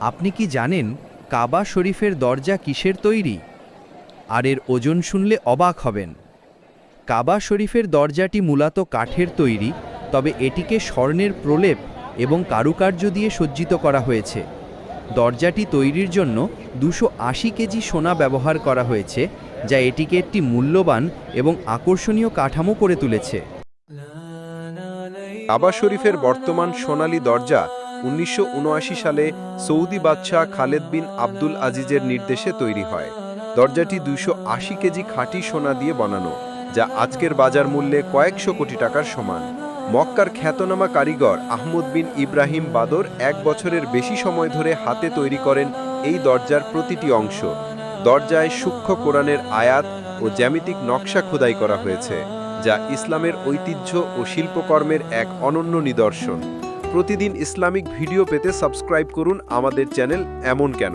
আপনি কি জানেন কাবা শরীফের দরজা কিসের তৈরি? আর এর ওজন শুনলে অবাক হবেন। কাবা শরীফের দরজাটি মূলত কাঠের তৈরি, তবে এটিকে স্বর্ণের প্রলেপ এবং কারুকার্য দিয়ে সজ্জিত করা হয়েছে। দরজাটি তৈরির জন্য দুশো কেজি সোনা ব্যবহার করা হয়েছে, যা এটিকে একটি মূল্যবান এবং আকর্ষণীয় কাঠামো করে তুলেছে। কাবা শরীফের বর্তমান সোনালী দরজা উনিশশো উনআশি সালে সৌদি বাদশাহ খালেদ বিন আব্দুল আজিজের নির্দেশে তৈরি হয়। দরজাটি দুইশো আশি কেজি খাঁটি সোনা দিয়ে বানানো, যা আজকের বাজার মূল্যে কয়েকশো কোটি টাকার সমান। মক্কার খ্যাতনামা কারিগর আহমদ বিন ইব্রাহিম বাদর এক বছরের বেশি সময় ধরে হাতে তৈরি করেন এই দরজার প্রতিটি অংশ। দরজায় সূক্ষ্ম কোরআনের আয়াত ও জ্যামিতিক নকশা খোদাই করা হয়েছে, যা ইসলামের ঐতিহ্য ও শিল্পকর্মের এক অনন্য নিদর্শন। প্রতিদিন ইসলামিক ভিডিও পেতে সাবস্ক্রাইব করুন আমাদের চ্যানেল এমন কেন।